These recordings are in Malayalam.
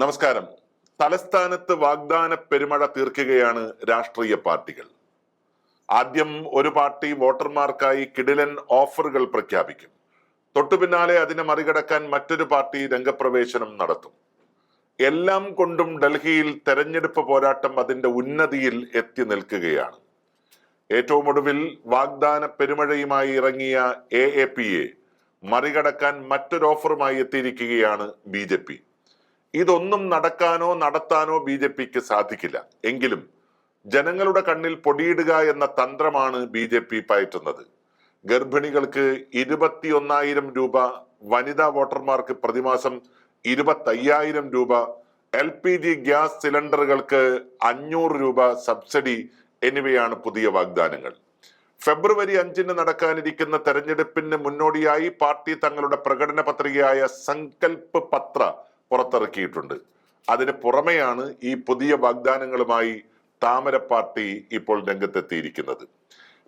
നമസ്കാരം. തലസ്ഥാനത്ത് വാഗ്ദാന പെരുമഴ തീർക്കുകയാണ് രാഷ്ട്രീയ പാർട്ടികൾ. ആദ്യം ഒരു പാർട്ടി വോട്ടർമാർക്കായി കിടിലൻ ഓഫറുകൾ പ്രഖ്യാപിക്കും. തൊട്ടു പിന്നാലെ അതിനെ മറികടക്കാൻ മറ്റൊരു പാർട്ടി രംഗപ്രവേശനം നടത്തും. എല്ലാം കൊണ്ടും ഡൽഹിയിൽ തെരഞ്ഞെടുപ്പ് പോരാട്ടം അതിന്റെ ഉന്നതിയിൽ എത്തി നിൽക്കുകയാണ്. ഏറ്റവും ഒടുവിൽ വാഗ്ദാന പെരുമഴയുമായി ഇറങ്ങിയ എ എ പി എ മറികടക്കാൻ മറ്റൊരു ഓഫറുമായി എത്തിയിരിക്കുകയാണ് ബി ജെ പി. ഇതൊന്നും നടക്കാനോ നടത്താനോ ബി ജെ പിക്ക് സാധിക്കില്ല. എങ്കിലും ജനങ്ങളുടെ കണ്ണിൽ പൊടിയിടുക എന്ന തന്ത്രമാണ് ബി ജെ പി പയറ്റുന്നത്. ഗർഭിണികൾക്ക് ഇരുപത്തിയൊന്നായിരം രൂപ വനിതാ വോട്ടർമാർക്ക് പ്രതിമാസം ഇരുപത്തയ്യായിരം രൂപ എൽ പി ജി ഗ്യാസ് സിലിണ്ടറുകൾക്ക് അഞ്ഞൂറ് രൂപ സബ്സിഡി എന്നിവയാണ് പുതിയ വാഗ്ദാനങ്ങൾ. ഫെബ്രുവരി അഞ്ചിന് നടക്കാനിരിക്കുന്ന തെരഞ്ഞെടുപ്പിന് മുന്നോടിയായി പാർട്ടി തങ്ങളുടെ പ്രകടന പത്രികയായ സങ്കല്പ് പത്ര പുറത്തിറക്കിയിട്ടുണ്ട്. അതിന് പുറമെയാണ് ഈ പുതിയ വാഗ്ദാനങ്ങളുമായി താമര പാർട്ടി ഇപ്പോൾ രംഗത്തെത്തിയിരിക്കുന്നത്.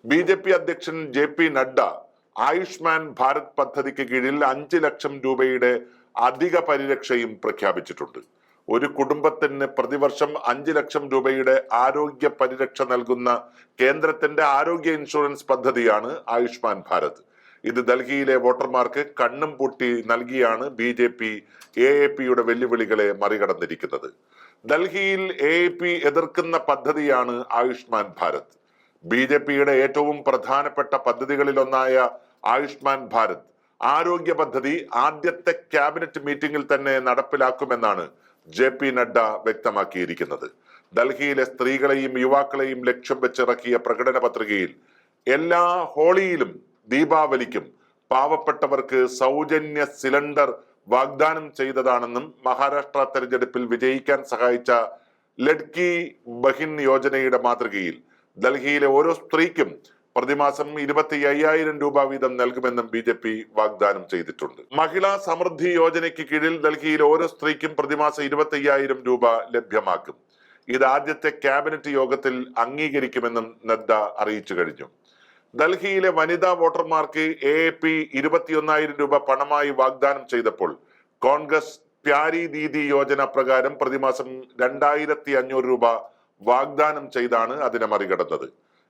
ബി ജെ പി അധ്യക്ഷൻ ജെ പി നഡ്ഡ ആയുഷ്മാൻ ഭാരത് പദ്ധതിക്ക് കീഴിൽ അഞ്ച് ലക്ഷം രൂപയുടെ അധിക പരിരക്ഷയും പ്രഖ്യാപിച്ചിട്ടുണ്ട്. ഒരു കുടുംബത്തിന് പ്രതിവർഷം അഞ്ച് ലക്ഷം രൂപയുടെ ആരോഗ്യ പരിരക്ഷ നൽകുന്ന കേന്ദ്രത്തിന്റെ ആരോഗ്യ ഇൻഷുറൻസ് പദ്ധതിയാണ് ആയുഷ്മാൻ ഭാരത്. ഇത് ഡൽഹിയിലെ വോട്ടർമാർക്ക് കണ്ണും പൂട്ടി നൽകിയാണ് ബി ജെ പി എ പിയുടെ വെല്ലുവിളികളെ മറികടന്നിരിക്കുന്നത്. ഡൽഹിയിൽ എ പി എതിർക്കുന്ന പദ്ധതിയാണ് ആയുഷ്മാൻ ഭാരത്. ബി ജെ പിയുടെ ഏറ്റവും പ്രധാനപ്പെട്ട പദ്ധതികളിലൊന്നായ ആയുഷ്മാൻ ഭാരത് ആരോഗ്യ പദ്ധതി ആദ്യത്തെ ക്യാബിനറ്റ് മീറ്റിംഗിൽ തന്നെ നടപ്പിലാക്കുമെന്നാണ് ജെ പി നഡ്ഡ വ്യക്തമാക്കിയിരിക്കുന്നത്. ഡൽഹിയിലെ സ്ത്രീകളെയും യുവാക്കളെയും ലക്ഷ്യം വെച്ചിറക്കിയ പ്രകടന പത്രികയിൽ എല്ലാ ഹോളിയിലും ദീപാവലിക്കും പാവപ്പെട്ടവർക്ക് സൗജന്യ സിലിണ്ടർ വാഗ്ദാനം ചെയ്തതാണെന്നും മഹാരാഷ്ട്ര തെരഞ്ഞെടുപ്പിൽ വിജയിക്കാൻ സഹായിച്ച ലഡ്കി ബഹിൻ യോജനയുടെ മാതൃകയിൽ ഡൽഹിയിലെ ഓരോ സ്ത്രീക്കും പ്രതിമാസം ഇരുപത്തി അയ്യായിരം രൂപ വീതം നൽകുമെന്നും ബി ജെ പി വാഗ്ദാനം ചെയ്തിട്ടുണ്ട്. മഹിളാ സമൃദ്ധി യോജനയ്ക്ക് കീഴിൽ ഡൽഹിയിലെ ഓരോ സ്ത്രീക്കും പ്രതിമാസം ഇരുപത്തി അയ്യായിരം രൂപ ലഭ്യമാക്കും. ഇത് ആദ്യത്തെ ക്യാബിനറ്റ് യോഗത്തിൽ അംഗീകരിക്കുമെന്നും നദ്ദ അറിയിച്ചു കഴിഞ്ഞു. ഡൽഹിയിലെ വനിതാ വോട്ടർമാർക്ക് എ പി ഇരുപത്തിയൊന്നായിരം രൂപ പണമായി വാഗ്ദാനം ചെയ്തപ്പോൾ കോൺഗ്രസ് പ്യാരി ദീദി യോജന പ്രകാരം പ്രതിമാസം രണ്ടായിരത്തി അഞ്ഞൂറ് രൂപ വാഗ്ദാനം ചെയ്താണ് അതിനെ മറികടന്നത്.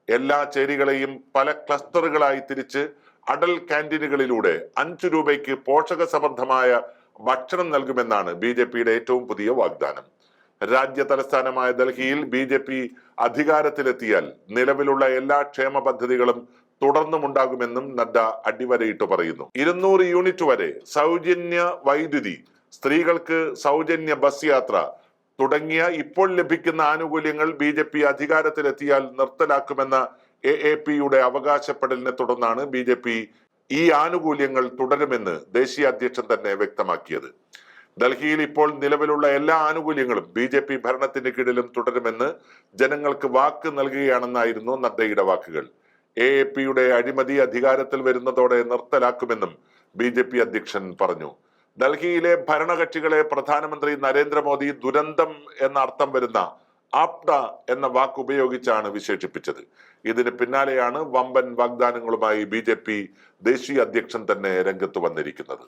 എല്ലാ ചേരികളെയും പല ക്ലസ്റ്ററുകളായി തിരിച്ച് അടൽ ക്യാന്റീനുകളിലൂടെ അഞ്ചു രൂപയ്ക്ക് പോഷകസമൃദ്ധമായ ഭക്ഷണം നൽകുമെന്നാണ് ബി ഏറ്റവും പുതിയ വാഗ്ദാനം. രാജ്യ തലസ്ഥാനമായ ഡൽഹിയിൽ ബി ജെ പി അധികാരത്തിലെത്തിയാൽ നിലവിലുള്ള എല്ലാ ക്ഷേമ പദ്ധതികളും തുടർന്നും ഉണ്ടാകുമെന്നും നദ്ദ അടിവരയിട്ട് പറയുന്നു. ഇരുന്നൂറ് യൂണിറ്റ് വരെ സൗജന്യ വൈദ്യുതി സ്ത്രീകൾക്ക് സൗജന്യ ബസ് യാത്ര തുടങ്ങിയ ഇപ്പോൾ ലഭിക്കുന്ന ആനുകൂല്യങ്ങൾ ബി ജെ പി അധികാരത്തിലെത്തിയാൽ നിർത്തലാക്കുമെന്ന എ എ പിയുടെ അവകാശപ്പെടലിനെ തുടർന്നാണ് ബി ജെ പി ഈ ആനുകൂല്യങ്ങൾ തുടരുമെന്ന് ദേശീയ അധ്യക്ഷൻ തന്നെ വ്യക്തമാക്കിയത്. ഡൽഹിയിൽ ഇപ്പോൾ നിലവിലുള്ള എല്ലാ ആനുകൂല്യങ്ങളും ബി ജെ പി ഭരണത്തിന്റെ കീഴിലും തുടരുമെന്ന് ജനങ്ങൾക്ക് വാക്ക് നൽകുകയാണെന്നായിരുന്നു നദ്ദയുടെ വാക്കുകൾ. എ എ പിയുടെ അഴിമതി അധികാരത്തിൽ വരുന്നതോടെ നിർത്തലാക്കുമെന്നും ബി ജെ പി അധ്യക്ഷൻ പറഞ്ഞു. ഡൽഹിയിലെ ഭരണകക്ഷികളെ പ്രധാനമന്ത്രി നരേന്ദ്രമോദി ദുരന്തം എന്ന അർത്ഥം വരുന്ന ആപ്ഡ എന്ന വാക്ക് ഉപയോഗിച്ചാണ് വിശേഷിപ്പിച്ചത്. ഇതിന് പിന്നാലെയാണ് വമ്പൻ വാഗ്ദാനങ്ങളുമായി ബി ദേശീയ അധ്യക്ഷൻ തന്നെ രംഗത്ത് വന്നിരിക്കുന്നത്.